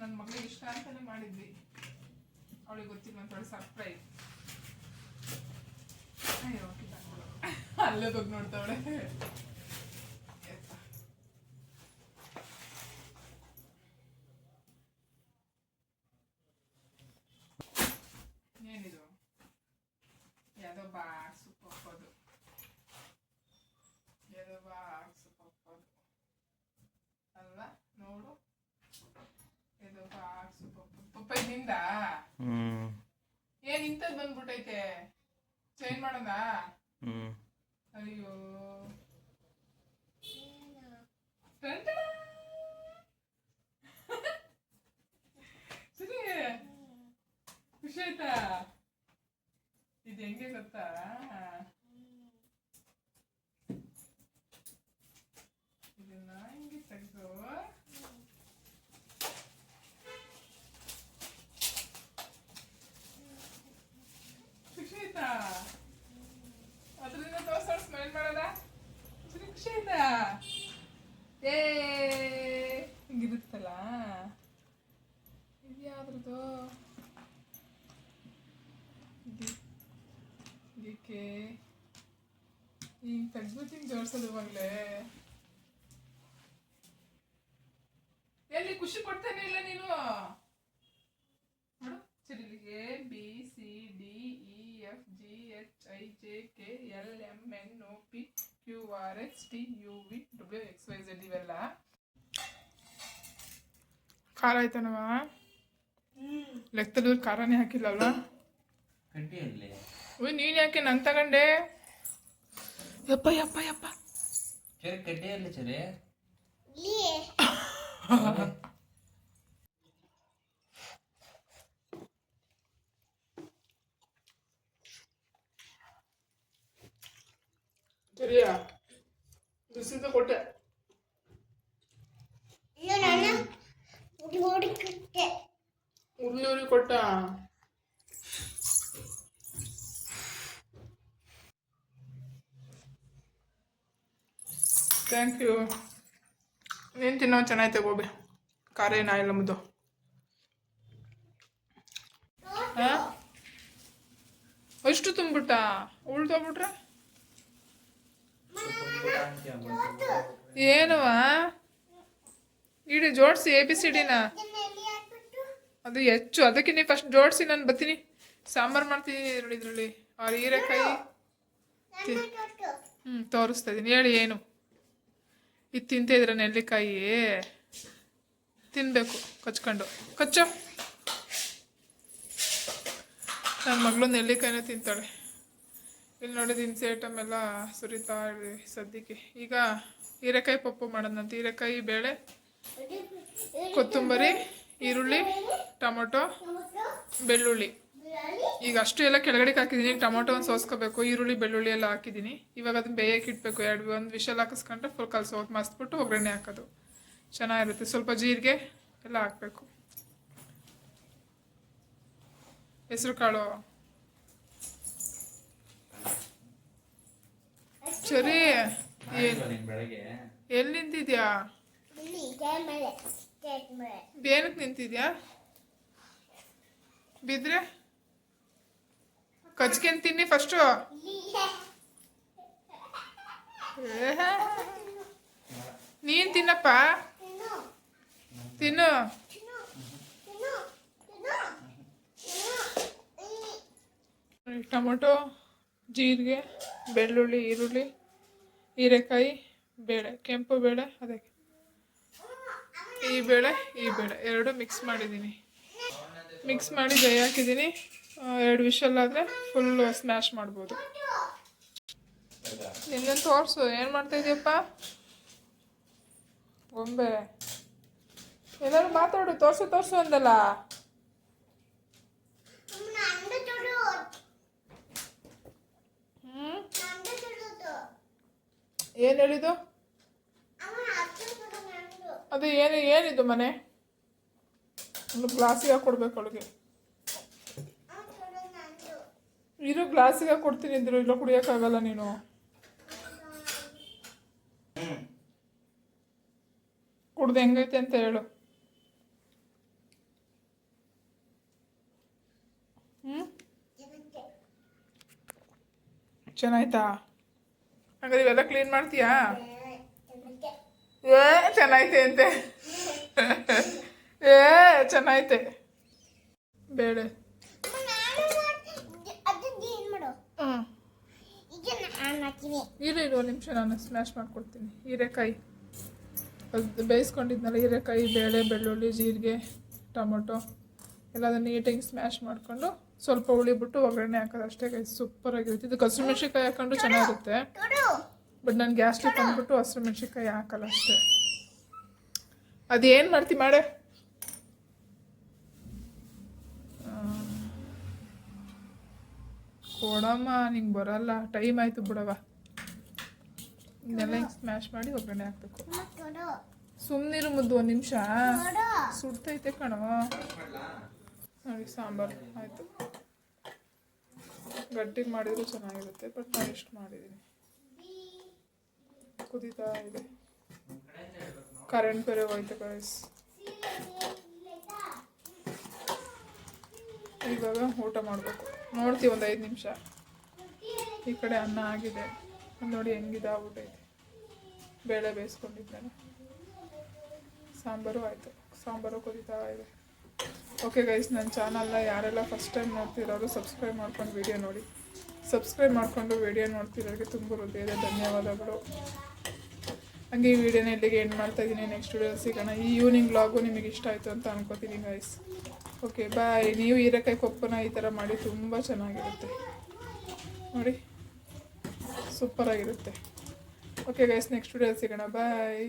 ನನ್ನ ಮಗಳಿಗೆ ಇಷ್ಟ ಅಂತಾನೆ ಮಾಡಿದ್ವಿ. ಅವಳಿಗೆ ಗೊತ್ತಿಲ್ಲ ಅಂತ ಹೇಳಿ ಸರ್ಪ್ರೈಸ್. ಅಲ್ಲೇ ಬಗ್ಗೆ ನೋಡ್ತಾವಳೆ. ಬಾಕ್ಸು ಪಪ್ಪ ಪಪ್ಪ ಹ್ಮ್. ಏನ್ ಇಂಥದ್ ಬಂದ್ಬಿಟ್ಟೈತೆ? ಚೇಂಜ್ ಮಾಡೋಣ ಹ್ಮ್. ಅಯ್ಯೋ. ಸರಿ ಖುಷಿ ಆಯ್ತಾ? ಇದು ಹೆಂಗೆ ಗೊತ್ತಾ? ಇದನ್ನ ಹೆಂಗೆ ತೆಗೆದು ಖುಷಿ ಆಯ್ತಾ ಅದರಿಂದ ತೋರ್ಸ ಸ್ಮೈಲ್ ಮಾಡಲ್ಲ ಸರಿ ಖುಷಿ ಆಯ್ತಾ ಏ ಹಿಂಗಿರುತ್ತಲ್ಲ ಇದು ಇದಕ್ಕೆ? ಹಿಂಗ್ ತೆಗ್ದ್ಬಿಟ್ಟು ಹಿಂಗ್ ಜೋಡ್ಸೋದು ಮಗಳೇ ಎಲ್ಲಿ ಖುಷಿ ಪಡ್ತಾನೆ ಇಲ್ಲ ನೀನು? ನೋಡು B C D E F G H I J K L M N O P Q R S T U V Z ಇವೆಲ್ಲ ಖಾರ ಆಯ್ತಾನವ ಲೆಕ್ಕದಲ್ಲಿ ಖಾರನೇ ಹಾಕಿಲ್ಲಲ್ವಾ ಓ ನೀನು ಯಾಕೆ ನಂಗೆ ತಗೊಂಡೆ? ಯಪ್ಪ ಯಪ್ಪ ಯಪ್ಪ. ಸರಿಯಾ? ಬಿಸಿದ ಕೊಟ್ಟೆ. ಉರ್ಲಿ ಉರಿ ಕೊಟ್ಟ? ಥ್ಯಾಂಕ್ ಯು ನೀನು ತಿನ್ನೋ ಚೆನ್ನಾಗಿ ತಗೋಬಿ. ಖಾರ ಏನಾಯಿಲ್ಲ ಮುದ್ದು. ಹಾಂ? ಅಷ್ಟು ತುಂಬಿಟ್ಟ ಉಳ್ದೋಗ್ಬಿಟ್ರೆ ಏನವ ಇಡಿ, ಜೋಡಿಸಿ ಎ ಬಿ ಸಿ ಡಿನ ಅದು ಹೆಚ್ಚು. ಅದಕ್ಕೆ ನೀವು ಫಸ್ಟ್ ಜೋಡಿಸಿ, ನಾನು ಬರ್ತೀನಿ. ಸಾಂಬಾರು ಮಾಡ್ತೀನಿ ಇದ್ರಲ್ಲಿ, ಇದರಲ್ಲಿ. ಅವ್ರ ಹೀರೆಕಾಯಿ ಹ್ಞೂ ತೋರಿಸ್ತಾ ಇದ್ದೀನಿ ಹೇಳಿ, ಏನು? ಇದು ತಿಂತ ಇದ್ರ ನೆಲ್ಲಿಕಾಯಿ? ತಿನ್ನಬೇಕು ಕಚ್ಕೊಂಡು. ಕಚ್ಚೋ. ನನ್ನ ಮಗಳು ನೆಲ್ಲಿಕಾಯಿನ ತಿಂತಾಳೆ. ಇಲ್ಲಿ ನೋಡಿ ದಿನಸಿ ಐಟಮ್ ಎಲ್ಲ ಸುರಿತಾ ಸದ್ಯಕ್ಕೆ. ಈಗ ಹೀರೆಕಾಯಿ ಪಪ್ಪು ಮಾಡೋದಂತ ಹೀರೆಕಾಯಿ, ಬೇಳೆ ಕೊತ್ತಂಬರಿ, ಈರುಳ್ಳಿ, ಟೊಮೊಟೊ, ಬೆಳ್ಳುಳ್ಳಿ. ಈಗ ಅಷ್ಟು ಎಲ್ಲ ಕೆಳಗಡೆಗೆ ಹಾಕಿದ್ದೀನಿ. ಟೊಮೊಟೊ ಒಂದು ಸೋಸ್ಕೋಬೇಕು. ಈರುಳ್ಳಿ, ಬೆಳ್ಳುಳ್ಳಿ ಎಲ್ಲ ಹಾಕಿದ್ದೀನಿ. ಇವಾಗ ಅದನ್ನ ಬೇಯಕ್ಕೆ ಇಡಬೇಕು ಎರಡು, ಒಂದು ವಿಷಲ್ ಹಾಕಿಸ್ಕೊಂಡ್ರೆ ಫುಲ್ ಕಲ್ಸೋದು ಮಸ್ತ್ಬಿಟ್ಟು ಒಗ್ಗರಣೆ ಹಾಕೋದು. ಚೆನ್ನಾಗಿರುತ್ತೆ. ಸ್ವಲ್ಪ ಜೀರಿಗೆ ಎಲ್ಲ ಹಾಕಬೇಕು. ಹೆಸರು ಕಾಳು. ಸರಿ. ಎಲ್ಲಿ ನಿಂತಿದ್ಯಾ? ಏನಕ್ಕೆ ನಿಂತಿದ್ಯಾ? ಬಿದ್ರೆ? ಕಚ್ಕೆನ್ ತಿನ್ನಿ ಫಸ್ಟು ನೀನ್ ತಿನ್ನಪ್ಪ. ತಿನ್ನು. ಟೊಮೊಟೊ, ಜೀರಿಗೆ, ಬೆಳ್ಳುಳ್ಳಿ, ಈರುಳ್ಳಿ, ಹೀರೆಕಾಯಿ, ಬೇಳೆ, ಕೆಂಪು ಬೇಳೆ, ಅದಕ್ಕೆ. ಈ ಬೇಳೆ ಈ ಬೇಳೆ. ಎರಡು ಮಿಕ್ಸ್ ಮಾಡಿದ್ದೀನಿ. ಮಿಕ್ಸ್ ಮಾಡಿ ಜೈ ಹಾಕಿದ್ದೀನಿ. ಎರಡು ವಿಷಲ್ ಆದರೆ ಫುಲ್ಲು ಸ್ಮ್ಯಾಶ್ ಮಾಡ್ಬೋದು. ನಿನ್ನನ್ನು ತೋರಿಸು. ಏನು ಮಾಡ್ತಾ ಇದೀಯಪ್ಪ? ಗೊಂಬೆ. ಏನಾದ್ರು ಮಾತಾಡು. ತೋರ್ಸು ತೋರ್ಸು ಅಂದಲ್ಲ. ಏನು ಹೇಳಿದ್ದು? ಅದೇ ಏನು ಏನಿದು ಮನೆ? ಒಂದು ಗ್ಲಾಸಿಗೆ ಕೊಡ್ಬೇಕು ಅವಳಿಗೆ. ಇರು ಗ್ಲಾಸಿಗೆ ಕೊಡ್ತೀನಿ ಇದ್ರು ಇಲ್ಲ ಕುಡಿಯೋಕ್ಕಾಗಲ್ಲ ನೀನು. ಕುಡ್ದು ಹೆಂಗೈತೆ ಅಂತ ಹೇಳು. ಹ್ಮ್? ಚೆನ್ನಾಯ್ತಾ? ಹಂಗಾರೆ ಇವೆಲ್ಲ ಕ್ಲೀನ್ ಮಾಡ್ತೀಯಾ? ಏ ಚೆನ್ನಾಯ್ತೆ ಅಂತೆ. ಏ ಚೆನ್ನಾಯ್ತೆ ಬೇಡ. ಇರು ಇರು ನಿಮಿಷ ನಾನು ಸ್ಮ್ಯಾಶ್ ಮಾಡ್ಕೊಡ್ತೀನಿ. ಹೀರೆಕಾಯಿ. ಅದು ಬೇಯಿಸ್ಕೊಂಡಿದ್ನಲ್ಲ ಹೀರೆಕಾಯಿ ಬೇಳೆ ಬೆಳ್ಳುಳ್ಳಿ ಜೀರಿಗೆ ಟೊಮೊಟೊ ಎಲ್ಲದನ್ನು ನೀಟಾಗಿ ಸ್ಮ್ಯಾಶ್ ಮಾಡಿಕೊಂಡು ಸ್ವಲ್ಪ ಹುಳಿ ಬಿಟ್ಟು ಒಗ್ಗರಣೆ ಹಾಕೋದು ಅಷ್ಟೇ ಕೈ ಸೂಪರಾಗಿರುತ್ತೆ ಇದು ಹಸಿರು ಮೆಣಸಿನ್ಕಾಯಿ ಹಾಕೊಂಡು ಚೆನ್ನಾಗಿರುತ್ತೆ. ಬಟ್ ನಾನು ಗ್ಯಾಸ್ಟ್ರಿಕ್ ಅಂದ್ಬಿಟ್ಟು ಹಸಿರು ಮೆಣಸಿನ್ಕಾಯಿ ಹಾಕಲ್ಲ ಅಷ್ಟೇ. ಅದೇನು ಮಾಡ್ತಿ ಮಾಡೆ? ಕೊಡಮ್ಮ, ನಿಂಗೆ ಬರಲ್ಲ. ಟೈಮ್ ಆಯಿತು ಬಿಡವ ಇದೆಲ್ಲ ಹಿಂಗೆ ಸ್ಮ್ಯಾಶ್ ಮಾಡಿ ಒಗ್ಗರಣೆ ಹಾಕ್ಬೇಕು. ಸುಮ್ಮನಿರು ಮುದ್ದು ಒಂದು ನಿಮಿಷ. ಸುಡ್ತೈತೆ ಕಣೋ. ನೋಡಿ, ಸಾಂಬಾರು. ಆಯಿತು. ಗಟ್ಟಿಗೆ ಮಾಡಿದ್ರು ಚೆನ್ನಾಗಿರುತ್ತೆ, ಬಟ್ ನಾನು ಎಷ್ಟು ಮಾಡಿದ್ದೀನಿ ಕುದೀತಾ ಇದೆ. ಕರೆಂಟ್ ಬೇರೆ বইতে ಗೈಸ್ ಇವಾಗ ಊಟ ಮಾಡಬೇಕು. ನೋಡ್ತೀವಿ ಒಂದು ಐದು ನಿಮಿಷ. ಈ ಕಡೆ ಅನ್ನ ಆಗಿದೆ. ನೋಡಿ ಹೆಂಗಿದೆ ಆಗ್ಬಿಟ್ಟೈತೆ ಬೇಳೆ ಬೇಯಿಸ್ಕೊಂಡಿದ್ದಾನೆ. ಸಾಂಬಾರು ಆಯಿತು. ಸಾಂಬಾರು ಕುದೀತಾ ಇದೆ. ಓಕೆ ಗೈಸ್ ನನ್ನ ಚಾನಲ್ನ ಯಾರೆಲ್ಲ ಫಸ್ಟ್ ಟೈಮ್ ನೋಡ್ತಿರೋರು ಸಬ್ಸ್ಕ್ರೈಬ್ ಮಾಡ್ಕೊಂಡು ವಿಡಿಯೋ ನೋಡಿ. ಸಬ್ಸ್ಕ್ರೈಬ್ ಮಾಡಿಕೊಂಡು ವಿಡಿಯೋ ನೋಡ್ತಿರೋರಿಗೆ ತುಂಬ ಹೃದಯದ ಧನ್ಯವಾದಗಳು. ಹಂಗೆ ಈ ವಿಡಿಯೋನ ಇಲ್ಲಿಗೆ ಎಂಡ್ ಮಾಡ್ತಾ ಇದ್ದೀನಿ. ನೆಕ್ಸ್ಟ್ ವಿಡಿಯೋ ಸಿಗೋಣ. ಈ ಈವ್ನಿಂಗ್ ಬ್ಲಾಗು ನಿಮಗೆ ಇಷ್ಟ ಆಯಿತು ಅಂತ ಅನ್ಕೋತೀನಿ ಗೈಸ್ ಓಕೆ ಬಾಯ್ ನೀವು ಹೀರೆಕಾಯಿ ಕೊಪ್ಪನ ಈ ಥರ ಮಾಡಿ ತುಂಬ ಚೆನ್ನಾಗಿರುತ್ತೆ. ನೋಡಿ ಸೂಪರಾಗಿರುತ್ತೆ ಓಕೆ ಗೈಸ್ ನೆಕ್ಸ್ಟ್ ವಿಡಿಯೋ ಸಿಗೋಣ. ಬಾಯ್